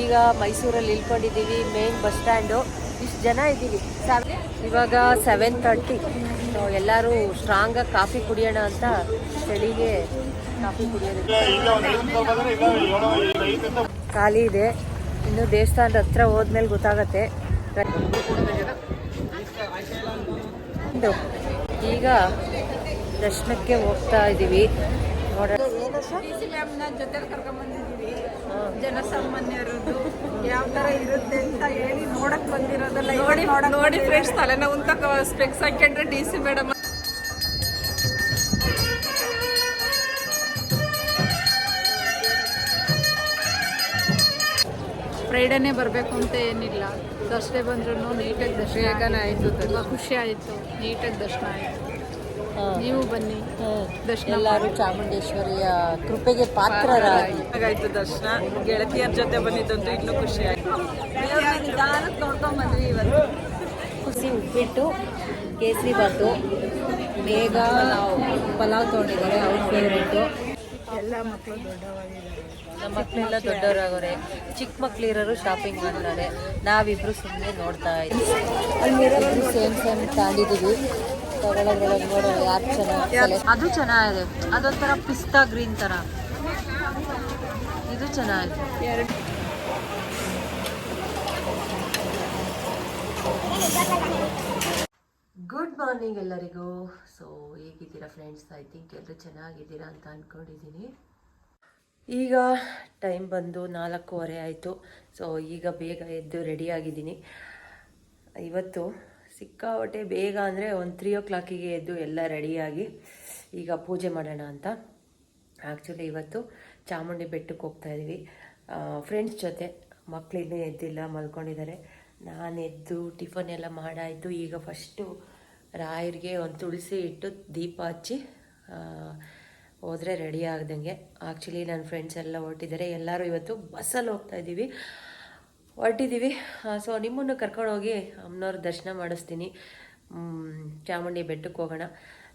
ಈಗ ಮೈಸೂರಲ್ಲಿ ಇಳ್ಕೊಂಡಿದ್ದೀವಿ main bus stand ಇಷ್ಟು ಜನ ಇದ್ದೀವಿ. ಇವಾಗ ಸೆವೆನ್ ತರ್ಟಿ ಎಲ್ಲರೂ ಸ್ಟ್ರಾಂಗಾಗಿ ಕಾಫಿ ಕುಡಿಯೋಣ ಅಂತ ಚಳಿಗೆ ಕಾಫಿ ಕುಡಿಯೋದಕ್ಕೆ. ಖಾಲಿ ಇದೆ. ಇನ್ನು ದೇವಸ್ಥಾನದ ಹತ್ರ ಹೋದ್ಮೇಲೆ ಗೊತ್ತಾಗತ್ತೆ. ಈಗ ದರ್ಶನಕ್ಕೆ ಹೋಗ್ತಾ ಇದ್ದೀವಿ ನೋಡೋಣ ಏನು ಸರ್ ಮ್ಯಾಮ್ನ ಜೊತೆಲಿ ಕರ್ಕೊಂಡ್ಬಂದಿದ್ದೀವಿ ಜನಸಾಮಾನ್ಯರದ್ದು ಯಾವ ತರ ಇರುತ್ತೆ ಅಂತ ಹೇಳಿ ನೋಡಕ್ ಬಂದಿರೋದಲ್ಲ ನೋಡಿ ನೋಡಿ ಫ್ರೆಂಡ್ಸ್ ತಲೆನೋವು ಅಂತ ಸ್ಪೆಕ್ಸ್ ಹಾಕೊಂಡ್ರೆ ಡಿ ಸಿ ಮೇಡಮ್. ಫ್ರೈಡೇನೇ ಬರಬೇಕು ಅಂತ ಏನಿಲ್ಲ. ದರ್ಶನ ಬಂದ್ರೂ ನೀಟಾಗಿ ದರ್ಶನ ಆಯಿತು. ತುಂಬ ಖುಷಿ ಆಯಿತು. ನೀಟಾಗಿ ದರ್ಶನ ಆಯಿತು. ನೀವು ಬನ್ನಿ. ದರ್ಶನ ಎಲ್ಲರೂ ಚಾಮುಂಡೇಶ್ವರಿಯ ಕೃಪೆಗೆ ಪಾತ್ರರಾಗಿ. ಆಗಾಯ್ತು ದರ್ಶನ. ಗೆಳತಿಯರ ಜೊತೆ ಬಂದಿದ್ದಂತೂ ಇನ್ನೂ ಖುಷಿ ಆಯ್ತು ನೋಡ್ಕೊಂಡ್ ಬಂದ್ವಿ ಇವತ್ತು. ಖುಷಿ ಉಪ್ಪಿಟ್ಟು ಕೇಸರಿ ಬಾತು ಬೇಗ ಪಲಾವ್ ತೊಗೊಂಡಿದ್ದಾರೆ ಅವ್ರ ಫೇವ್ರೇಟು ಎಲ್ಲ ಮಕ್ಕಳು ದೊಡ್ಡವಾಗಿದ್ದಾರೆ ನಮ್ಮ ಮಕ್ಕಳೆಲ್ಲ ದೊಡ್ಡವರಾಗವ್ರೆ ಚಿಕ್ಕ ಮಕ್ಳು ಇರೋರು ಶಾಪಿಂಗ್ ಮಾಡ್ತಾರೆ. ನಾವಿಬ್ರು ಸುಮ್ಮನೆ ನೋಡ್ತಾ ಇದ್ದೀವಿ. ಸೇಮ್ ಸೇಮ್ ತಾಂಡಿದ್ದೀವಿ. ಅದು ಚೆನ್ನಾಗಿದೆ. ಅದೊಂಥರ ಪಿಸ್ತಾ ಗ್ರೀನ್ ತರ ಇದು ಚೆನ್ನಾಗಿದೆ. ಗುಡ್ ಮಾರ್ನಿಂಗ್ ಎಲ್ಲರಿಗೂ. ಸೊ ಹೇಗಿದ್ದೀರಾ ಫ್ರೆಂಡ್ಸ್ ಐ ಥಿಂಕ್ ಎಲ್ಲರೂ ಚೆನ್ನಾಗಿದ್ದೀರಾ ಅಂತ ಅಂದ್ಕೊಂಡಿದ್ದೀನಿ ಈಗ ಟೈಮ್ ಬಂದು ನಾಲ್ಕೂವರೆ ಆಯಿತು. ಸೊ ಈಗ ಬೇಗ ಎದ್ದು ರೆಡಿಯಾಗಿದ್ದೀನಿ ಇವತ್ತು ಸಿಕ್ಕಾಪಟ್ಟೆ ಬೇಗ ಅಂದರೆ ಒಂದು ತ್ರೀ ಓ ಕ್ಲಾಕಿಗೆ ಎದ್ದು ಎಲ್ಲ ರೆಡಿಯಾಗಿ ಈಗ ಪೂಜೆ ಮಾಡೋಣ ಅಂತ. ಆ್ಯಕ್ಚುಲಿ ಇವತ್ತು ಚಾಮುಂಡಿ ಬೆಟ್ಟಕ್ಕೆ ಹೋಗ್ತಾ ಇದ್ದೀವಿ. ಫ್ರೆಂಡ್ಸ್ ಜೊತೆ. ಮಕ್ಕಳಿನ್ನೂ ಎದ್ದಿಲ್ಲ, ಮಲ್ಕೊಂಡಿದ್ದಾರೆ. ನಾನು ಎದ್ದು ಟಿಫನ್ ಎಲ್ಲ ಮಾಡಾಯಿತು. ಈಗ ಫಸ್ಟು ರಾಯರಿಗೆ ಒಂದು ತುಳಸಿ ಇಟ್ಟು ದೀಪ ಹಚ್ಚಿ ಹೋದರೆ ರೆಡಿ ಆಗ್ದಂಗೆ. ಆ್ಯಕ್ಚುಲಿ ನನ್ನ ಫ್ರೆಂಡ್ಸ್ ಎಲ್ಲ ಹೊರಟಿದ್ದಾರೆ. ಎಲ್ಲರೂ ಇವತ್ತು ಬಸ್ಸಲ್ಲಿ ಹೋಗ್ತಾ ಇದ್ದೀವಿ. ಹೊರಟಿದ್ದೀವಿ. ಸೊ ನಿಮ್ಮನ್ನು ಕರ್ಕೊಂಡೋಗಿ ಅಮ್ಮನವ್ರ ದರ್ಶನ ಮಾಡಿಸ್ತೀನಿ. ಚಾಮುಂಡಿ ಬೆಟ್ಟಕ್ಕೆ ಹೋಗೋಣ.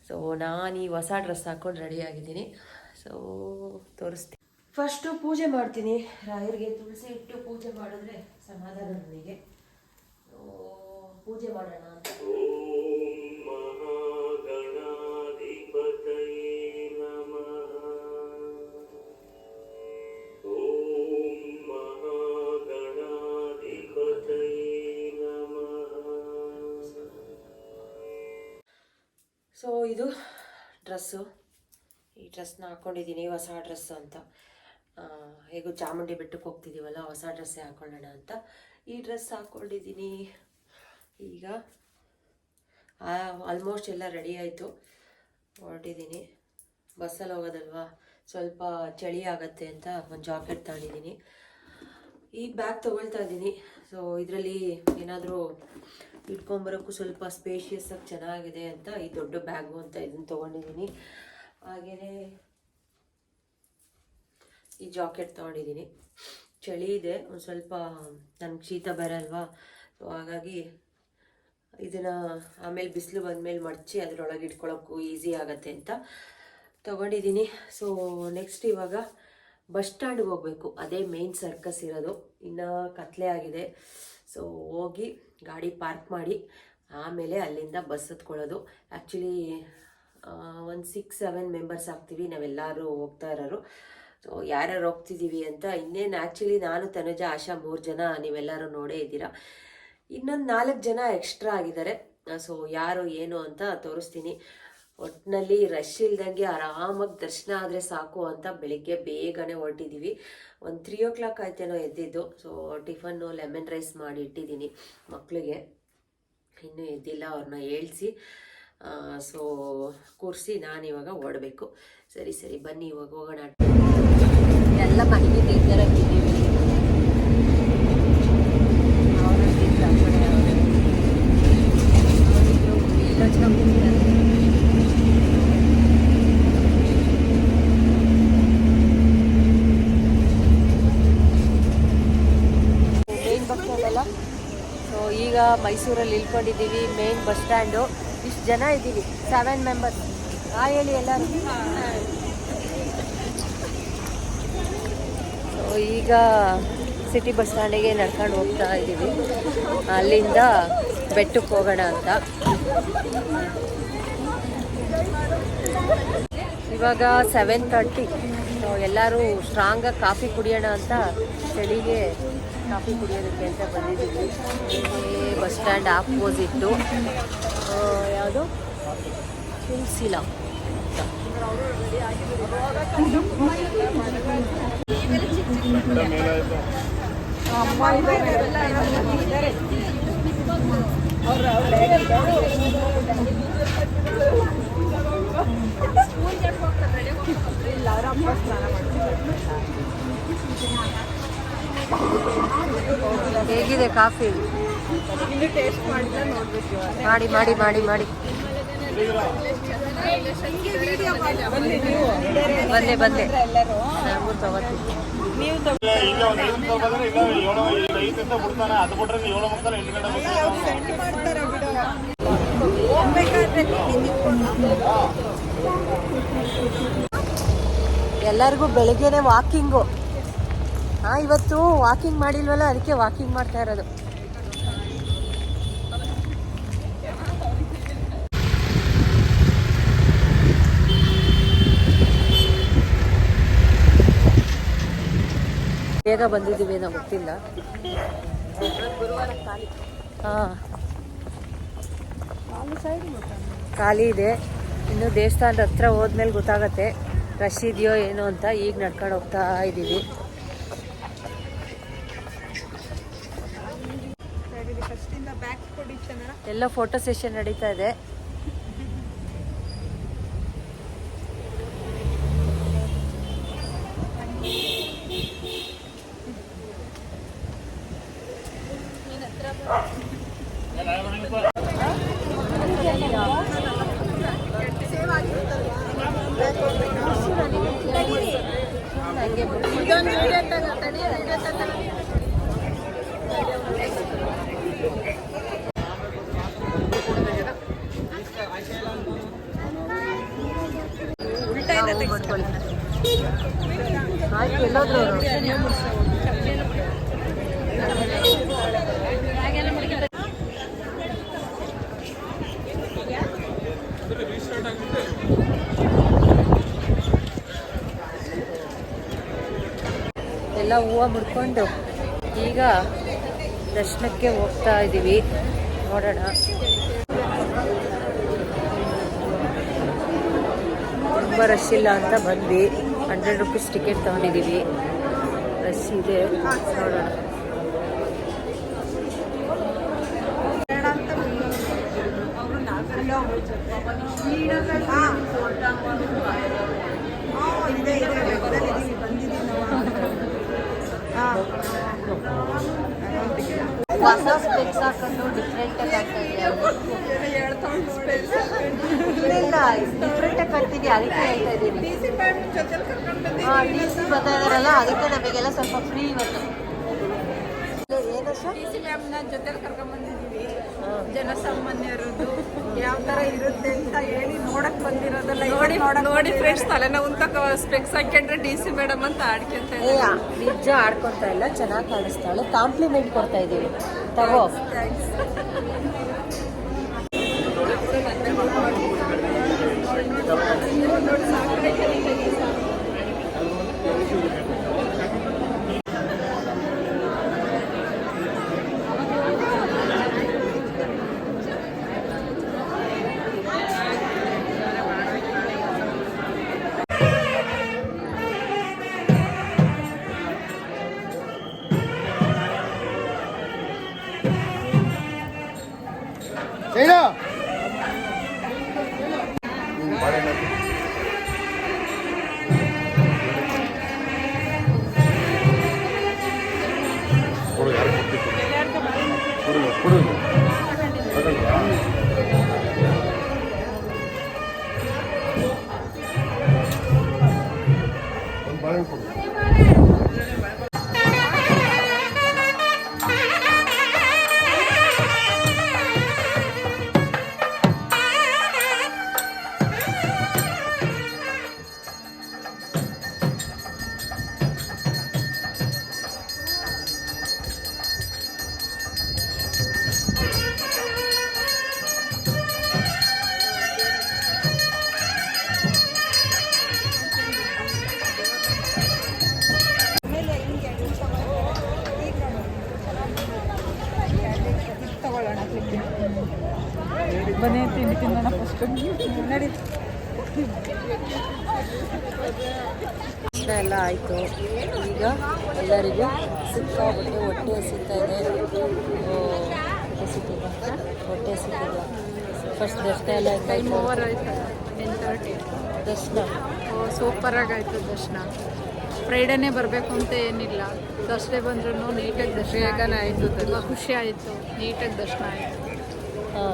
ಸೊ ನಾನು ಈ ಹೊಸ ಡ್ರೆಸ್ ಹಾಕ್ಕೊಂಡು ರೆಡಿ ಆಗಿದ್ದೀನಿ. ಸೊ ತೋರಿಸ್ತೀನಿ. ಫಸ್ಟು ಪೂಜೆ ಮಾಡ್ತೀನಿ. ರಾಯರಿಗೆ ತುಳಸಿ ಇಟ್ಟು ಪೂಜೆ ಮಾಡಿದ್ರೆ ಸಮಾಧಾನ ನನಗೆ ಸೊ ಪೂಜೆ ಮಾಡೋಣ ಅಂತ. ಇದು ಡ್ರೆಸ್ಸು. ಈ ಡ್ರೆಸ್ನ ಹಾಕ್ಕೊಂಡಿದ್ದೀನಿ ಹೊಸ ಡ್ರೆಸ್ ಅಂತ. ಹೇಗೂ ಚಾಮುಂಡಿ ಬೆಟ್ಟಕ್ಕೆ ಹೋಗ್ತಿದ್ದೀವಲ್ಲ ಹೊಸ ಡ್ರೆಸ್ಸೇ ಹಾಕ್ಕೊಳ್ಳೋಣ ಅಂತ. ಈ ಡ್ರೆಸ್ ಹಾಕ್ಕೊಂಡಿದ್ದೀನಿ ಈಗ ಆಲ್ಮೋಸ್ಟ್ ಎಲ್ಲ ರೆಡಿ ಆಯಿತು. ಹೊರಟಿದ್ದೀನಿ. ಬಸ್ಸಲ್ಲಿ ಹೋಗೋದಲ್ವಾ? ಸ್ವಲ್ಪ ಚಳಿ ಆಗತ್ತೆ ಅಂತ ಒಂದು ಜಾಕೆಟ್ ತಗೊಂಡಿದ್ದೀನಿ. ಈ ಬ್ಯಾಗ್ ತೊಗೊಳ್ತಾ ಇದ್ದೀನಿ. ಸೊ ಇದರಲ್ಲಿ ಏನಾದರೂ ಇಟ್ಕೊಂಬರೋಕ್ಕೂ ಸ್ವಲ್ಪ ಸ್ಪೇಷಿಯಸ್ ಆಗಿ ಚೆನ್ನಾಗಿದೆ ಅಂತ ಈ ದೊಡ್ಡ ಬ್ಯಾಗು ಅಂತ ಇದನ್ನು ತೊಗೊಂಡಿದ್ದೀನಿ ಹಾಗೆಯೇ ಈ ಜಾಕೆಟ್ ತೊಗೊಂಡಿದ್ದೀನಿ ಚಳಿ ಇದೆ, ಒಂದು ಸ್ವಲ್ಪ ನನಗೆ ಶೀತ ಬರಲ್ವಾ? ಸೊ ಹಾಗಾಗಿ ಇದನ್ನು ಆಮೇಲೆ ಬಿಸಿಲು ಬಂದಮೇಲೆ ಮಡಚಿ ಅದರೊಳಗೆ ಇಟ್ಕೊಳ್ಳೋಕ್ಕೂ ಈಸಿ ಆಗತ್ತೆ ಅಂತ ತೊಗೊಂಡಿದ್ದೀನಿ ಸೊ ನೆಕ್ಸ್ಟ್ ಇವಾಗ ಬಸ್ ಸ್ಟ್ಯಾಂಡ್ಗೆ ಹೋಗಬೇಕು. ಅದೇ ಮೇನ್ ಸರ್ಕಸ್ ಇರೋದು. ಇನ್ನೂ ಕತ್ಲೆ ಆಗಿದೆ. ಸೊ ಹೋಗಿ ಗಾಡಿ ಪಾರ್ಕ್ ಮಾಡಿ ಆಮೇಲೆ ಅಲ್ಲಿಂದ ಬಸ್ ಹತ್ಕೊಳ್ಳೋದು. ಆ್ಯಕ್ಚುಲಿ ಒಂದು ಸಿಕ್ಸ್ ಸೆವೆನ್ ಮೆಂಬರ್ಸ್ ಆಗ್ತೀವಿ. ನಾವೆಲ್ಲರೂ ಹೋಗ್ತಾ ಇರೋರು. ಸೊ ಯಾರ್ಯಾರು ಹೋಗ್ತಿದ್ದೀವಿ ಅಂತ ಇನ್ನೇನು ಆ್ಯಕ್ಚುಲಿ ನಾನು, ತನುಜ, ಆಶಾ ಮೂರು ಜನ ನೀವೆಲ್ಲರೂ ನೋಡೇ ಇದ್ದೀರಾ. ಇನ್ನೊಂದು ನಾಲ್ಕು ಜನ ಎಕ್ಸ್ಟ್ರಾ ಆಗಿದ್ದಾರೆ. ಸೊ ಯಾರು, ಏನು ಅಂತ ತೋರಿಸ್ತೀನಿ. ಒಟ್ಟಿನಲ್ಲಿ ರಶ್ ಇಲ್ದಂಗೆ ಆರಾಮಾಗಿ ದರ್ಶನ ಆದರೆ ಸಾಕು ಅಂತ ಬೆಳಿಗ್ಗೆ ಬೇಗನೆ ಹೊರಟಿದ್ದೀವಿ ಒಂದು ತ್ರೀ ಓ ಕ್ಲಾಕ್ ಆಯ್ತೇನೋ ಎದ್ದಿದ್ದು. ಸೊ ಟಿಫನ್ನು ಲೆಮನ್ ರೈಸ್ ಮಾಡಿ ಇಟ್ಟಿದ್ದೀನಿ ಮಕ್ಕಳಿಗೆ ಇನ್ನೂ ಎದ್ದಿಲ್ಲ ಅವ್ರನ್ನ ಏಳಿಸಿ ಸೊ ಕೂರಿಸಿ ನಾನು ಇವಾಗ ಓಡಬೇಕು. ಸರಿ ಸರಿ, ಬನ್ನಿ, ಇವಾಗ ಹೋಗೋಣ. ಎಲ್ಲ ಮನೆಗೆ ಬೇಜಾರಾಗಿದ್ದೀವಿ ಅವರು ಆ ಕಡೆ ಅವ್ರೆ. ಅವ್ರಿಬ್ರು ಎಲ್ಲ ಚೆನ್ನಾಗಿದ್ದಾರೆ. ಮೇನ್ ಬಸ್ ಸ್ಟ್ಯಾಂಡ್ ಅಲ್ಲ ಸೊ ಈಗ ಮೈಸೂರಲ್ಲಿ ಇಳ್ಕೊಂಡಿದ್ದೀವಿ ಮೇನ್ ಬಸ್ ಸ್ಟ್ಯಾಂಡು ಇಷ್ಟು ಜನ ಇದ್ದೀವಿ ಸೆವೆನ್ ಮೆಂಬರ್ಸ್ ಆ, ಹೇಳಿ ಎಲ್ಲರೂ. ಈಗ ಸಿಟಿ ಬಸ್ ಸ್ಟ್ಯಾಂಡಿಗೆ ನಡ್ಕೊಂಡು ಹೋಗ್ತಾ ಇದ್ದೀವಿ. ಅಲ್ಲಿಂದ ಬೆಟ್ಟಕ್ಕೆ ಹೋಗೋಣ ಅಂತ. ಇವಾಗ ಸೆವೆನ್ ತರ್ಟಿ ಎಲ್ಲರೂ ಸ್ಟ್ರಾಂಗಾಗಿ ಕಾಫಿ ಕುಡಿಯೋಣ ಅಂತ ಚಳಿಗೆ ಕಾಫಿ ಕುಡಿಯೋದಕ್ಕೆ ಅಂತ ಬಂದಿದ್ದೀವಿ. ಬಸ್ ಸ್ಟ್ಯಾಂಡ್ ಆಪೋಸಿಟ್ಟು ಯಾವುದು? ತುಳಸಿಲ ಅಮ್ಮ ಇದ್ದಾರೆ ಎಲ್ಲ ಇದ್ದಾರೆ ಅವ್ರು ಇಲ್ಲ ಅವ್ರ ಅಮ್ಮ ಸ್ನಾನ ಮಾಡ್ತಾರೆ ಹೇಗಿದೆ ಕಾಫಿ ಮಾಡಿ ಮಾಡಿ ಮಾಡಿ ಮಾಡಿ ಬಂದೆ ಬಂದೆ ತಗೋತೀನಿ ನೀವು ಎಲ್ಲರಿಗೂ ಬೆಳಿಗ್ಗೆನೆ ವಾಕಿಂಗು ಹಾಂ, ಇವತ್ತು ವಾಕಿಂಗ್ ಮಾಡಿಲ್ವಲ್ಲ, ಅದಕ್ಕೆ ವಾಕಿಂಗ್ ಮಾಡ್ತಾ ಇರೋದು. ಬೇಗ ಬಂದಿದ್ದೀವಿ, ಏನೋ ಗೊತ್ತಿಲ್ಲ. ಹಾಂ. ಖಾಲಿ ಇದೆ. ಇನ್ನು ದೇವಸ್ಥಾನದ ಹತ್ರ ಹೋದ್ಮೇಲೆ ಗೊತ್ತಾಗತ್ತೆ ರಶ್ ಇದೆಯೋ ಏನೋ ಅಂತ ಈಗ ನಡ್ಕೊಂಡು ಹೋಗ್ತಾ ಇದ್ದೀವಿ ಎಲ್ಲ ಫೋಟೋ ಸೆಷನ್ ನಡೀತಾ ಇದೆ. ಇದೊಂದು ವಿಡಿಯೋ ತಗೋ ತಡಿ ವಿಡಿಯೋ ತಗೋ ಉಲ್ಟಾ ಇದೆ ತೆಗ್ಸ್ಕೊಳ್ಳಿ. ಆಯ್ತು ಎಲ್ಲೋದ್ರು ಎಲ್ಲ ಹೂವು ಮುಡ್ಕೊಂಡು ಈಗ ದರ್ಶನಕ್ಕೆ ಹೋಗ್ತಾ ಇದ್ದೀವಿ ನೋಡೋಣ. ತುಂಬ ರಶ್ ಇಲ್ಲ ಅಂತ ಬಂದ್ವಿ. ಹಂಡ್ರೆಡ್ ರುಪೀಸ್ ಟಿಕೆಟ್ ತೊಗೊಂಡಿದ್ದೀವಿ. ರಶ್ ಇದೆ. ನೋಡೋಣ ಬೇಡ ಅಂತ ಅವರು ನಾಲ್ಕಲ್ಲ ಹಾ ಇದೆ ಇದೆ ಬೆಟ್ಟದಲ್ಲಿ ಬಂದಿದ್ದೀವಿ ನಾವು ಹಾಂ ಹೊಸ ಅದಕ್ಕೆ ಹೇಳ್ತಾ ಬರ್ತಾ ಅದಕ್ಕೆ ನಮಗೆಲ್ಲ ಸ್ವಲ್ಪ ಫ್ರೀ ಇವತ್ತು. ಏನೋ ಸರ್ ಡಿ ಸಿ ಮ್ಯಾಮ್ನ ಜೊತೆಲಿ ಕರ್ಕೊಂಡು ಬಂದಿದ್ದೀವಿ ಜನಸಾಮಾನ್ಯರದ್ದು ಯಾವ ತರ ಇರುತ್ತೆ ಅಂತ ಹೇಳಿ ನೋಡಕ್ ಬಂದಿರೋದಲ್ಲ ನೋಡಿ ನೋಡಿ ಫ್ರೆಂಡ್ಸ್ ತಲೆನೋವು ತಕ ಸ್ಪೆಕ್ಸ್ ಹಾಕೊಂಡ್ರೆ ಡಿ ಸಿ ಮೇಡಮ್ ಅಂತ ಆಡ್ಕೊಂತ ನಿಜ ಆಡ್ಕೊತಾ ಇಲ್ಲ ಚೆನ್ನಾಗಿ ಕಾಣಿಸ್ತಾಳೆ ಕಾಂಪ್ಲಿಮೆಂಟ್ ಕೊಡ್ತಾ ಇದೀವಿ ತಗೋ. ಇಷ್ಟ ಎಲ್ಲ ಆಯಿತು. ಈಗ ಎಲ್ಲರಿಗೂ ಸಿಕ್ಕಾಬಿಟ್ಟು ಹೊಟ್ಟೆ ಸಿಗ್ತಾ ಇದೆ. ಓ, ಹೊಟ್ಟೆ ಸಿಕ್ಕಿದೆ ಹೊಟ್ಟೆ ಸಿಕ್ಕಿಲ್ಲ ಫಸ್ಟ್ ದರ್ಶನ ಎಲ್ಲ ಟೈಮ್ ಓವರ್ ಆಯ್ತು? ಟೆನ್ ತರ್ಟಿ ದರ್ಶನ? ಓ ಸೂಪರಾಗಾಯಿತು ದರ್ಶನ. ಫ್ರೈಡೇನೇ ಬರಬೇಕು ಅಂತ ಏನಿಲ್ಲ. ಥರ್ಸ್ಡೇ ಬಂದ್ರೂ ನೀಟಾಗಿ ದರ್ಶನ ಬೇಗನೆ ಆಯಿತು ತುಂಬ ಖುಷಿ ಆಯಿತು. ನೀಟಾಗಿ ದರ್ಶನ ಆಯಿತು.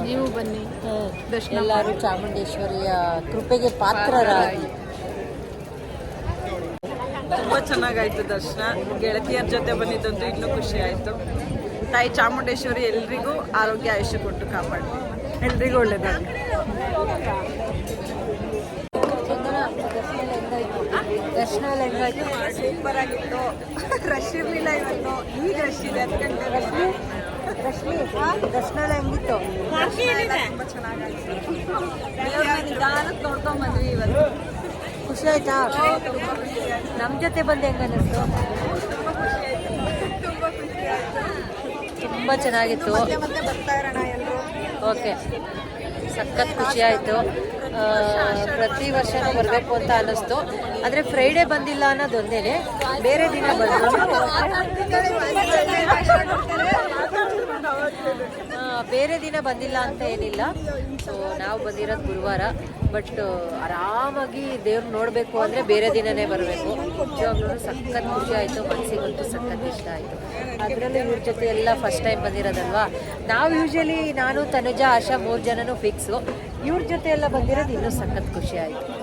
ನೀವು ಬನ್ನಿ. ದರ್ಶನ ಎಲ್ಲರೂ ಚಾಮುಂಡೇಶ್ವರಿಯ ಕೃಪೆಗೆ ಪಾತ್ರರಾಗಿ. ತುಂಬ ಚೆನ್ನಾಗಾಯ್ತು ದರ್ಶನ. ಗೆಳತಿಯರ ಜೊತೆ ಬಂದಿದ್ದಂತೂ ಇನ್ನೂ ಖುಷಿ ಆಯಿತು. ತಾಯಿ ಚಾಮುಂಡೇಶ್ವರಿ ಎಲ್ರಿಗೂ ಆರೋಗ್ಯ ಆಯುಷ್ಯ ಕೊಟ್ಟು ಕಾಪಾಡಿ. ಎಲ್ರಿಗೂ ಒಳ್ಳೆಯದಾಗಲಿ ದರ್ಶನ ಎಲ್ಲ ಹೆಂಗಾಯ್ತು ಸೂಪರ್ ಆಗಿತ್ತು ರಶ್ ಇರಲಿಲ್ಲ ಇವತ್ತು. ಈಗ ರಶ್ ಇದೆ. ಅದಕ್ಕೆ ರಶ್ಮಿ? ರಶ್ಮಿ? ದರ್ಶನ ಎಲ್ಲ ಹೆಂಗಿತ್ತು? ತುಂಬ ಚೆನ್ನಾಗಾಯ್ತು. ನಿಧಾನಕ್ಕೆ ಇವತ್ತು. ಖುಷಿ ಆಯ್ತಾ? ನಮ್ಮ ಜೊತೆ ಬಂದು ಹೆಂಗ ಅನ್ನಿಸ್ತು ತುಂಬ ಚೆನ್ನಾಗಿತ್ತು. ಓಕೆ. ಸಖತ್ ಖುಷಿ ಆಯಿತು. ಪ್ರತಿ ವರ್ಷನೂ ಬರಬೇಕು ಅಂತ ಅನ್ನಿಸ್ತು ಆದರೆ ಫ್ರೈಡೇ ಬಂದಿಲ್ಲ ಅನ್ನೋದೊಂದೇ ಬೇರೆ ದಿನ ಬಂದರು. ಬೇರೆ ದಿನ ಬಂದಿಲ್ಲ ಅಂತ ಏನಿಲ್ಲ. ಸೊ ನಾವು ಬಂದಿರೋದು ಗುರುವಾರ. ಬಟ್ ಆರಾಮಾಗಿ ದೇವ್ರು ನೋಡಬೇಕು ಅಂದರೆ ಬೇರೆ ದಿನನೇ ಬರಬೇಕು. ನಿಜವಾಗ್ಲೂ ಸಖತ್ ಖುಷಿ ಆಯಿತು ಮನಸ್ಸಿಗಂತೂ ಸಖತ್ ಇಷ್ಟ ಆಯಿತು. ಅದರಲ್ಲೂ ಇವ್ರ ಜೊತೆ ಎಲ್ಲ ಫಸ್ಟ್ ಟೈಮ್ ಬಂದಿರೋದಲ್ವಾ? ನಾವು ಯೂಶಲಿ ನಾನು, ತನುಜ, ಆಶಾ ಮೂರು ಜನನೂ ಫಿಕ್ಸು ಇವ್ರ ಜೊತೆ ಎಲ್ಲ ಬಂದಿರೋದು ಇನ್ನೂ ಸಖತ್ ಖುಷಿ ಆಯಿತು.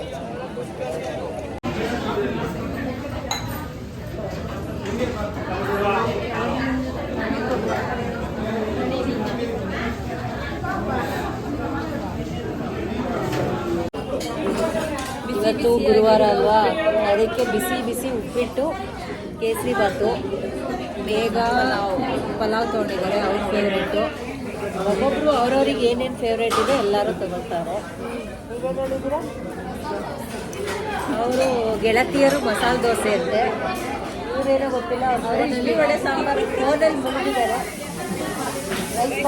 ಇವತ್ತು ಗುರುವಾರ ಅಲ್ವಾ? ಅದಕ್ಕೆ ಬಿಸಿ ಬಿಸಿ ಉಪ್ಪಿಟ್ಟು, ಕೇಸರಿ ಬಾತು ಬೇಗ ಪಲಾವ್ ತೊಗೊಂಡಿದ್ದಾರೆ, ಅವ್ರ ಫೇವ್ರೇಟು ಒಬ್ಬೊಬ್ಬರು ಅವ್ರವ್ರಿಗೆ ಏನೇನು ಫೇವ್ರೇಟ್ ಇದೆ ಎಲ್ಲರೂ ತಗೊಳ್ತಾರೆ. ಅವರು ಗೆಳತಿಯರು ಮಸಾಲೆ ದೋಸೆ ಅಂತೆ. ಇವರೇನೋ ಗೊತ್ತಿಲ್ಲ, ಅವರು ವಡೆ, ಸಾಂಬಾರು ಫೋನಲ್ಲಿ ಮುಗಿದಿದ್ದಾರೆ. ರೈಸ್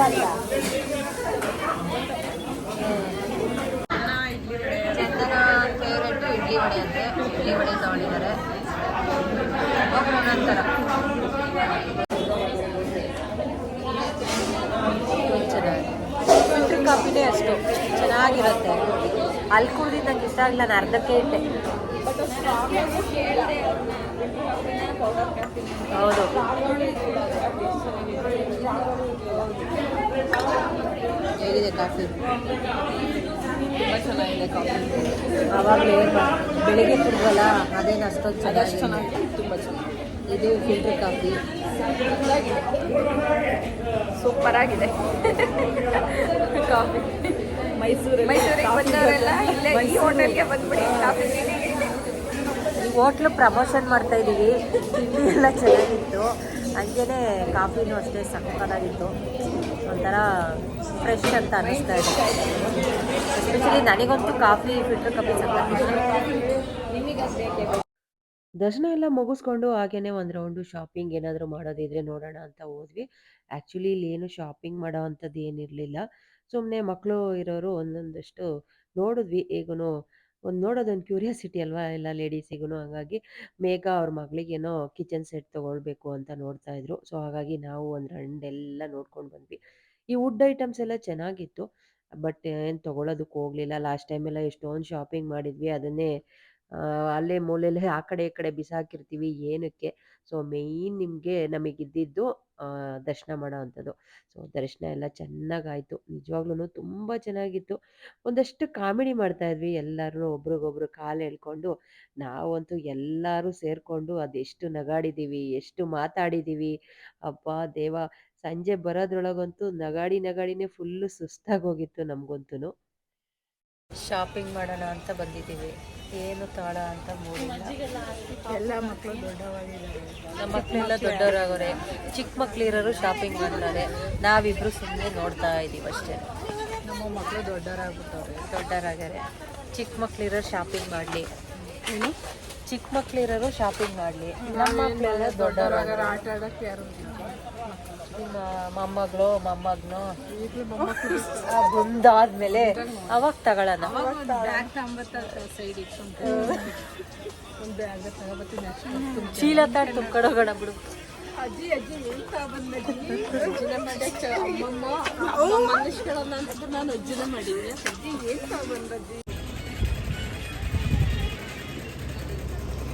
ಚಂದನ ಫೇವ್ರೇಟು ಇಡ್ಲಿ ವಡೆ ಅಂತೆ ಇಡ್ಲಿ ವಡೆ ತಗೊಂಡಿದ್ದಾರೆ ನಂತರ. ಫಿಲ್ಟರ್ ಕಾಫಿನೇ ಅಷ್ಟು. ಚೆನ್ನಾಗಿರುತ್ತೆ. ಅಲ್ಲಿ ಕುಡ್ದಿದ್ದು ನಂಗೆ ಇಷ್ಟ ಆಗಿಲ್ಲ ನಾನು ಅರ್ಧಕ್ಕೆ ಇಟ್ಟೆ. ಹೌದು. ಹೇಗಿದೆ ಕಾಫಿ? ತುಂಬ ಚೆನ್ನಾಗಿದೆ ಕಾಫಿ. ಆವಾಗಲೇ ಬೆಳಿಗ್ಗೆ ತುಂಬಲ್ಲ ಅದೇನು ಅಷ್ಟೊಂದು ಚೆನ್ನಾಗಿ ಚೆನ್ನಾಗಿದೆ. ತುಂಬ ಚೆನ್ನಾಗಿ ಇದು ಫಿಲ್ಟರ್ ಕಾಫಿ. ಸೂಪರ್ ಆಗಿದೆ. ಕಾಫಿ. ಮೈಸೂರು ಮೈಸೂರಿಗೆ ಬಂದವರೆಲ್ಲ ಇಲ್ಲೇ ಈ ಹೋಟೆಲ್ಗೆ ಬಂದ್ಬಿಡಿ ಕಾಫಿ ಈ ಹೋಟ್ಲು ಪ್ರಮೋಷನ್ ಮಾಡ್ತಾ ಇದ್ದೀವಿ ತಿಂಡಿ ಎಲ್ಲ ಚೆನ್ನಾಗಿತ್ತು. ಹಂಗೇನೆ ಕಾಫಿನೂ ಅಷ್ಟೇ ಸಕ್ಕತ್ತಾಗಿತ್ತು. ಒಂಥರ ಫ್ರೆಶ್ ಅಂತ ಅನ್ನಿಸ್ತಾ ಇದೆ. ಎಸ್ಪೆಷಲಿ ನನಗಂತೂ ಕಾಫಿ ಫಿಲ್ಟರ್ ಕಾಫಿ. ದರ್ಶನ ಎಲ್ಲ ಮುಗಿಸ್ಕೊಂಡು ಹಾಗೇನೆ ಒಂದು ರೌಂಡು ಶಾಪಿಂಗ್ ಏನಾದರೂ ಮಾಡೋದಿದ್ರೆ ನೋಡೋಣ ಅಂತ ಹೋದ್ವಿ. ಆ್ಯಕ್ಚುಲಿ ಇಲ್ಲಿ ಏನು ಶಾಪಿಂಗ್ ಮಾಡೋ ಅಂಥದ್ದು ಏನಿರಲಿಲ್ಲ. ಸುಮ್ಮನೆ ಮಕ್ಕಳು ಇರೋರು ಒಂದೊಂದಷ್ಟು ನೋಡಿದ್ವಿ. ಹೇಗೂ ಒಂದು ನೋಡೋದೊಂದು ಕ್ಯೂರಿಯಾಸಿಟಿ ಅಲ್ವಾ ಎಲ್ಲ ಲೇಡೀಸಿಗೂ ಹಾಗಾಗಿ ಮೇಘ ಅವ್ರ ಮಗಳಿಗೇನೋ ಕಿಚನ್ ಸೆಟ್ ತೊಗೊಳ್ಬೇಕು ಅಂತ ನೋಡ್ತಾ ಇದ್ರು. ಸೊ, ಹಾಗಾಗಿ ನಾವು ಒಂದು ರಂಡೆಲ್ಲ ನೋಡ್ಕೊಂಡು ಬಂದ್ವಿ. ಈ ವುಡ್ ಐಟಮ್ಸ್ ಎಲ್ಲ ಚೆನ್ನಾಗಿತ್ತು. ಬಟ್ ಏನು ತೊಗೊಳೋದಕ್ಕೆ ಹೋಗಲಿಲ್ಲ. ಲಾಸ್ಟ್ ಟೈಮೆಲ್ಲ ಎಷ್ಟೊಂದು ಶಾಪಿಂಗ್ ಮಾಡಿದ್ವಿ. ಅದನ್ನೇ ಅಲ್ಲೇ ಮೂಲೆಯಲ್ಲೇ ಆ ಕಡೆ ಈ ಕಡೆ ಬಿಸಾಕಿರ್ತೀವಿ ಏನಕ್ಕೆ. ಸೊ, ಮೇಯ್ನ್ ನಿಮಗೆ ನಮಗಿದ್ದಿದ್ದು ದರ್ಶನ ಮಾಡೋ ಅಂಥದ್ದು ಸೊ, ದರ್ಶನ ಎಲ್ಲ ಚೆನ್ನಾಗಾಯಿತು. ನಿಜವಾಗ್ಲೂ ತುಂಬ ಚೆನ್ನಾಗಿತ್ತು. ಒಂದಷ್ಟು ಕಾಮಿಡಿ ಮಾಡ್ತಾ ಇದ್ವಿ ಎಲ್ಲರೂ ಒಬ್ರಿಗೊಬ್ರು ಕಾಲು ಎಳ್ಕೊಂಡು ನಾವಂತೂ ಎಲ್ಲರೂ ಸೇರಿಕೊಂಡು ಅದೆಷ್ಟು ನಗಾಡಿದ್ದೀವಿ ಎಷ್ಟು ಮಾತಾಡಿದ್ದೀವಿ ಅಬ್ಬಾ, ದೇವ! ಸಂಜೆ ಬರೋದ್ರೊಳಗಂತೂ ನಗಾಡಿ, ನಗಾಡಿನೇ ಫುಲ್ಲು ಸುಸ್ತಾಗಿ ಹೋಗಿತ್ತು ನಮಗಂತೂ ಶಾಪಿಂಗ್ ಮಾಡೋಣ ಅಂತ ಬಂದಿದ್ದೀವಿ. ಏನು ತಾಳ ಅಂತ ಮೂಡಿಲ್ಲ. ಎಲ್ಲ ಮಕ್ಕಳು ದೊಡ್ಡವಾಗಿದ್ದಾರೆ ನಮ್ಮ ಮಕ್ಕಳೆಲ್ಲ ದೊಡ್ಡವರಾಗೋರೆ. ಚಿಕ್ಕ ಮಕ್ಳಿರೋರು ಶಾಪಿಂಗ್ ಮಾಡ್ತಾರೆ. ನಾವಿಬ್ರು ಸುಮ್ಮನೆ ನೋಡ್ತಾ ಇದ್ದೀವಿ ಅಷ್ಟೇ. ನಮ್ಮ ಮಕ್ಕಳು ದೊಡ್ಡವರಾಗ್ಬಿಟ್ಟವ್ರೆ. ದೊಡ್ಡವರಾಗ್ಯಾರೆ. ಚಿಕ್ಕ ಮಕ್ಳಿರೋರು ಶಾಪಿಂಗ್ ಮಾಡಲಿ. ಏನು? ಚಿಕ್ಕ ಮಕ್ಳಿರೋರು ಶಾಪಿಂಗ್ ಮಾಡಲಿ. ನಮ್ಮ ಮಕ್ಕಳೆಲ್ಲ ದೊಡ್ಡವರಾಗ ಆಟ ಆಡೋಕ್ಕೆ ಯಾರು ಮೊಮ್ಮಗಳು, ಮೊಮ್ಮಗನು. ಬಂದಾದ್ಮೇಲೆ ಅವಾಗ ತಗೊಳ್ಳೋಣ. ಚೀಲ ತಾಡ್ ಬಿಡು ಅಜ್ಜಿ ನಾನು ಅಜ್ಜಿ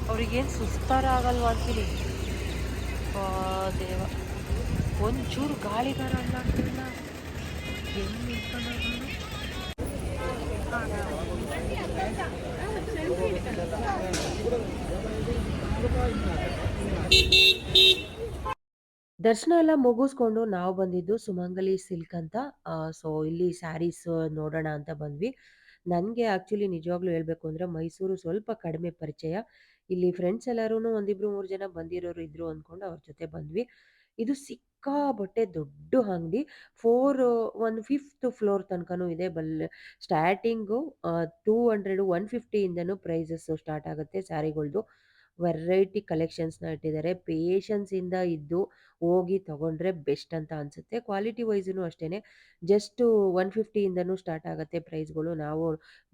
ಅವ್ರಿಗೇನು ಸುಸ್ತಾರ ಆಗಲ್ವಾ ಅಂತೀನಿ ದೇವ. ಒಂಚೂರು ಗಾಳಿಗಾರ ನೋಡು. ದರ್ಶನ ಎಲ್ಲ ಮುಗಿಸ್ಕೊಂಡು ನಾವು ಬಂದಿದ್ದು ಸುಮಂಗಲಿ ಸಿಲ್ಕ್ ಅಂತ. ಸೊ ಇಲ್ಲಿ ಸ್ಯಾರೀಸ್ ನೋಡೋಣ ಅಂತ ಬಂದ್ವಿ. ನನಗೆ ಆ್ಯಕ್ಚುಲಿ ನಿಜವಾಗ್ಲೂ ಹೇಳಬೇಕು ಅಂದರೆ ಮೈಸೂರು ಸ್ವಲ್ಪ ಕಡಿಮೆ ಪರಿಚಯ. ಇಲ್ಲಿ ಫ್ರೆಂಡ್ಸ್ ಎಲ್ಲರೂ ಒಂದಿಬ್ರು ಮೂರು ಜನ ಬಂದಿರೋರು ಇದ್ರು ಅಂದ್ಕೊಂಡು ಅವ್ರ ಜೊತೆ ಬಂದ್ವಿ. ಇದು ಸಿಕ್ಕಾಬಟ್ಟೆ ದೊಡ್ಡ ಅಂಗಡಿ. ಫೋರ್ ಒಂದು ಫಿಫ್ತ್ ಫ್ಲೋರ್ ತನಕನೂ ಇದೆ ಬಲ್ ಸ್ಟಾರ್ಟಿಂಗು ಟೂ ಹಂಡ್ರೆಡ್ ಒನ್ ಫಿಫ್ಟಿಯಿಂದನೂ ಪ್ರೈಸಸ್ ಸ್ಟಾರ್ಟ್ ಆಗುತ್ತೆ ಸ್ಯಾರಿಗಳ್ದು. ವೆರೈಟಿ ಕಲೆಕ್ಷನ್ಸ್ನ ಇಟ್ಟಿದ್ದಾರೆ. ಪೇಷನ್ಸಿಂದ ಇದ್ದು ಹೋಗಿ ತೊಗೊಂಡ್ರೆ ಬೆಸ್ಟ್ ಅಂತ ಅನಿಸುತ್ತೆ. ಕ್ವಾಲಿಟಿ ವೈಸೂ ಅಷ್ಟೇ ಜಸ್ಟು ಒನ್ ಫಿಫ್ಟಿಯಿಂದನೂ ಸ್ಟಾರ್ಟ್ ಆಗುತ್ತೆ ಪ್ರೈಸ್ಗಳು ನಾವು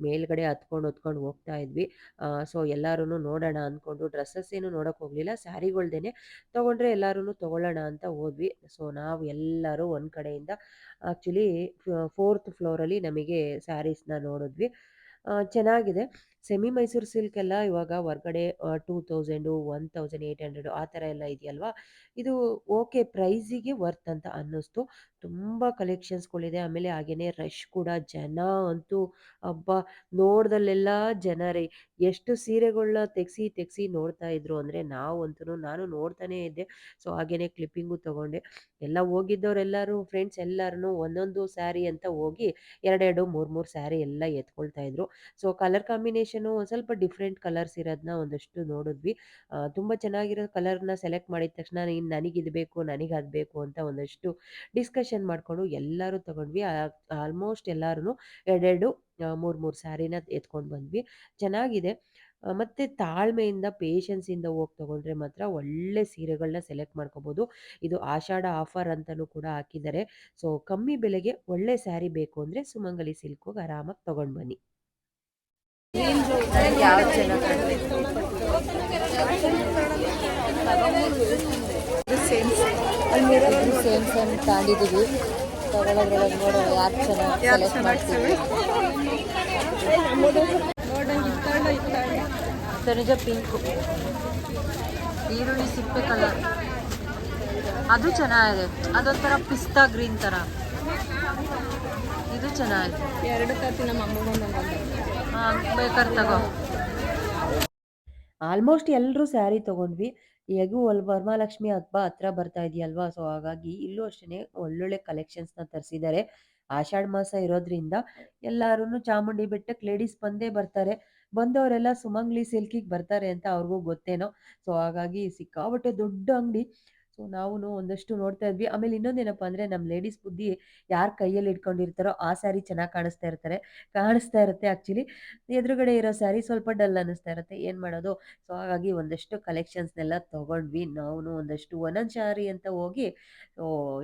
ಮೇಲ್ಗಡೆ ಹತ್ಕೊಂಡು ಹೊತ್ಕೊಂಡು ಹೋಗ್ತಾ ಇದ್ವಿ. ಸೊ ಎಲ್ಲರೂ ನೋಡೋಣ ಅಂದ್ಕೊಂಡು ಡ್ರೆಸ್ಸಸ್ ಏನು ನೋಡೋಕೆ ಹೋಗಲಿಲ್ಲ. ಸ್ಯಾರಿಗಳ್ದೇ ತೊಗೊಂಡ್ರೆ ಎಲ್ಲರೂ ತೊಗೊಳ್ಳೋಣ ಅಂತ ಹೋದ್ವಿ. ಸೊ ನಾವು ಎಲ್ಲರೂ ಒಂದು ಕಡೆಯಿಂದ ಆ್ಯಕ್ಚುಲಿ ಫೋರ್ತ್ ಫ್ಲೋರಲ್ಲಿ ನಮಗೆ ಸ್ಯಾರೀಸ್ನ ನೋಡಿದ್ವಿ. ಚೆನ್ನಾಗಿದೆ. ಸೆಮಿ ಮೈಸೂರು ಸಿಲ್ಕ್ ಎಲ್ಲ ಇವಾಗ ಹೊರ್ಗಡೆ two thousand, one thousand eight hundred ಆ ಥರ ಎಲ್ಲ ಇದೆಯಲ್ವಾ? ಇದು ಓಕೆ ಪ್ರೈಸಿಗೆ ವರ್ತ್ ಅಂತ ಅನ್ನಿಸ್ತು. ತುಂಬ ಕಲೆಕ್ಷನ್ಸ್ಗಳಿದೆ. ಆಮೇಲೆ ಹಾಗೇನೆ ರಶ್ ಕೂಡ ಜನ ಅಂತೂ ಹಬ್ಬ ನೋಡ್ದಲ್ಲೆಲ್ಲ ಜನ ರೀ ಎಷ್ಟು ಸೀರೆಗಳನ್ನ ತೆಗ್ಸಿ ತೆಗ್ಸಿ ನೋಡ್ತಾ ಇದ್ರು ಅಂದರೆ ನಾವಂತೂ ನಾನು ನೋಡ್ತಾನೆ ಇದ್ದೆ. ಸೊ, ಹಾಗೇನೆ ಕ್ಲಿಪ್ಪಿಂಗು ತಗೊಂಡೆ. ಎಲ್ಲ ಹೋಗಿದ್ದವರೆಲ್ಲರೂ, ಫ್ರೆಂಡ್ಸ್ ಎಲ್ಲರೂ ಒಂದೊಂದು ಸ್ಯಾರಿ ಅಂತ ಹೋಗಿ ಎರಡೆರಡು, ಮೂರು ಮೂರು ಸ್ಯಾರಿ ಎಲ್ಲ ಎತ್ಕೊಳ್ತಾ ಇದ್ರು. ಸೊ, ಕಲರ್ ಕಾಂಬಿನೇಷನು ಒಂದು ಸ್ವಲ್ಪ ಡಿಫ್ರೆಂಟ್ ಕಲರ್ಸ್ ಇರೋದನ್ನ ಒಂದಷ್ಟು ನೋಡಿದ್ವಿ. ತುಂಬ ಚೆನ್ನಾಗಿರೋ ಕಲರ್ನ ಸೆಲೆಕ್ಟ್ ಮಾಡಿದ ತಕ್ಷಣ ನೀನು ನನಗಿದು ಬೇಕು, ನನಗೆ ಅದು ಬೇಕು ಅಂತ ಒಂದಷ್ಟು ಡಿಸ್ಕಷನ್ ಮಾಡಿಕೊಂಡು ಎಲ್ಲರೂ ತಗೊಂಡ್ವಿ. ಆಲ್ಮೋಸ್ಟ್ ಎಲ್ಲರೂ ಎರಡೆರಡು ಮೂರು ಮೂರು ಸ್ಯಾರಿನ ಎತ್ಕೊಂಡು ಬಂದ್ವಿ. ಚೆನ್ನಾಗಿದೆ. ಮತ್ತು ತಾಳ್ಮೆಯಿಂದ ಪೇಷನ್ಸಿಂದ ಹೋಗಿ ತೊಗೊಂಡ್ರೆ ಮಾತ್ರ ಒಳ್ಳೆ ಸೀರೆಗಳನ್ನ ಸೆಲೆಕ್ಟ್ ಮಾಡ್ಕೋಬೋದು. ಇದು ಆಷಾಢ ಆಫರ್ ಅಂತಲೂ ಕೂಡ ಹಾಕಿದ್ದಾರೆ. ಸೊ ಕಮ್ಮಿ ಬೆಲೆಗೆ ಒಳ್ಳೆ ಸ್ಯಾರಿ ಬೇಕು ಅಂದರೆ ಸುಮಂಗಲಿ ಸಿಲ್ಕ್ ಹೋಗಿ ಆರಾಮಾಗಿ ತೊಗೊಂಡು ಬನ್ನಿ. ಯಾವ ಸೇಮ್ ಸೇಮ್ ತಗೊಂಡಿದ್ದೀವಿ ತಗೊಳ್ಳೋದ್ರೊಳಗೆ ನೋಡೋಣ ಯಾರು ಚೆನ್ನಾಗಿ ಸೆಲೆಕ್ಟ್ ಮಾಡ್ತೀವಿ ತನುಜ ಪಿಂಕು ಈರುಳ್ಳಿ ಸಿಪ್ಪೆ ಕಲರ್ ಅದು ಚೆನ್ನಾಗಿದೆ. ಅದೊಂಥರ ಪಿಸ್ತಾ ಗ್ರೀನ್ ಥರ ಇದು ಚೆನ್ನಾಗಿದೆ. ಎರಡು ಕತ್ತಿ ನಮ್ಮ ಅಮ್ಮಗೊಂದು ಆಲ್ಮೋಸ್ಟ್ ಎಲ್ಲರೂ ಸ್ಯಾರಿ ತಗೊಂಡ್ವಿ. ಹೇಗೂ ವರ್ಮಾಲಕ್ಷ್ಮಿ ಹಬ್ಬ ಹತ್ರ ಬರ್ತಾ ಇದೆಯಲ್ವಾ? ಸೊ ಹಾಗಾಗಿ ಇಲ್ಲೂ ಅಷ್ಟೇ ಒಳ್ಳೊಳ್ಳೆ ಕಲೆಕ್ಷನ್ಸ್ನ ತರಿಸಿದ್ದಾರೆ ಆಷಾಢ ಮಾಸ ಇರೋದ್ರಿಂದ ಎಲ್ಲರೂ ಚಾಮುಂಡಿ ಬೆಟ್ಟಕ್ಕೆ ಲೇಡೀಸ್ ಬಂದೇ ಬರ್ತಾರೆ. ಬಂದವರೆಲ್ಲ ಸುಮಂಗ್ಲಿ ಸಿಲ್ಕಿಗೆ ಬರ್ತಾರೆ ಅಂತ ಅವ್ರಿಗೂ ಗೊತ್ತೇನೋ? ಸೊ ಹಾಗಾಗಿ ಸಿಕ್ಕಾಬಟ್ಟೆ ದೊಡ್ಡ ಅಂಗಡಿ. ಸೊ ನಾವು ಒಂದಷ್ಟು ನೋಡ್ತಾ ಇದ್ವಿ. ಆಮೇಲೆ ಇನ್ನೊಂದೇನಪ್ಪ ಅಂದರೆ ನಮ್ಮ ಲೇಡೀಸ್ ಬುದ್ಧಿ ಯಾರು ಕೈಯಲ್ಲಿ ಇಟ್ಕೊಂಡಿರ್ತಾರೋ ಆ ಸ್ಯಾರಿ ಚೆನ್ನಾಗಿ ಕಾಣಿಸ್ತಾ ಇರ್ತಾರೆ. ಕಾಣಿಸ್ತಾ ಇರುತ್ತೆ ಆ್ಯಕ್ಚುಲಿ ಎದುರುಗಡೆ ಇರೋ ಸ್ಯಾರಿ ಸ್ವಲ್ಪ ಡಲ್ ಅನ್ನಿಸ್ತಾ ಇರುತ್ತೆ. ಏನು ಮಾಡೋದು? ಸೊ ಹಾಗಾಗಿ ಒಂದಷ್ಟು ಕಲೆಕ್ಷನ್ಸ್ನೆಲ್ಲ ತೊಗೊಂಡ್ವಿ. ನಾವು ಒಂದಷ್ಟು ಒಂದೊಂದು ಸ್ಯಾರಿ ಅಂತ ಹೋಗಿ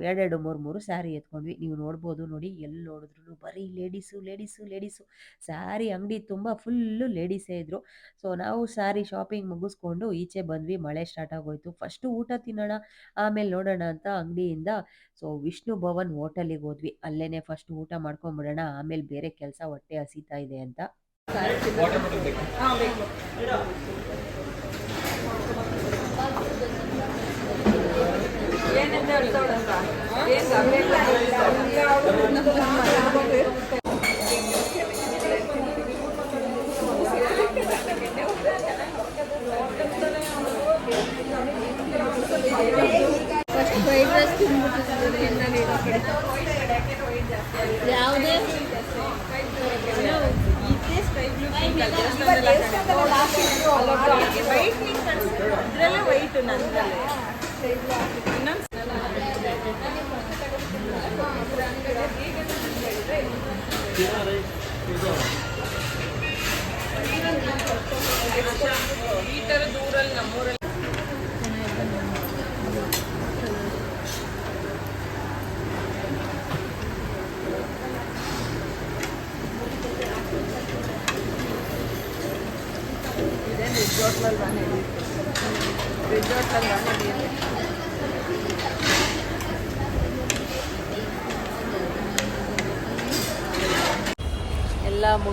ಎರಡೆರಡು ಮೂರು ಮೂರು ಸ್ಯಾರಿ ಎತ್ಕೊಂಡ್ವಿ. ನೀವು ನೋಡ್ಬೋದು ನೋಡಿ ಎಲ್ಲಿ ನೋಡಿದ್ರು ಬರೀ ಲೇಡೀಸು ಲೇಡೀಸು ಲೇಡೀಸು ಸ್ಯಾರಿ ಅಂಗಡಿ ತುಂಬ ಫುಲ್ಲು ಲೇಡೀಸೇ ಇದ್ದರು ಸೊ ನಾವು ಸ್ಯಾರಿ ಶಾಪಿಂಗ್ ಮುಗಿಸ್ಕೊಂಡು ಈಚೆ ಬಂದ್ವಿ. ಮಳೆ ಸ್ಟಾರ್ಟ್ ಆಗೋಯ್ತು. ಫಸ್ಟು ಊಟ ತಿನ್ನೋಣ. ಆಮೇಲೆ ನೋಡೋಣ ಅಂತ ಅಂಗಡಿಯಿಂದ. ಸೊ ವಿಷ್ಣು ಭವನ್ ಹೋಟೆಲಿಗೆ ಹೋದ್ವಿ. ಅಲ್ಲೇನೆ ಫಸ್ಟ್ ಊಟ ಮಾಡ್ಕೊಂಬಿಡೋಣ, ಆಮೇಲೆ ಬೇರೆ ಕೆಲಸ ಹೊಟ್ಟೆ ಹಸಿತಾ ಇದೆ ಅಂತ. ಫಸ್ಟ್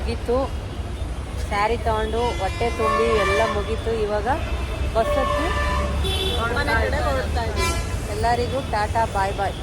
ಮುಗೀತು. ಸ್ಯಾರಿ ತಗೊಂಡು ಹೊಟ್ಟೆ ತುಂಬಿ ಎಲ್ಲ ಮುಗೀತು. ಇವಾಗ ಬಸ್ ಹತ್ತಿ ಮನೆ ಕಡೆ ಹೊರಡ್ತಾ ಎಲ್ಲರಿಗೂ ಟಾಟಾ ಬಾಯ್ ಬಾಯ್.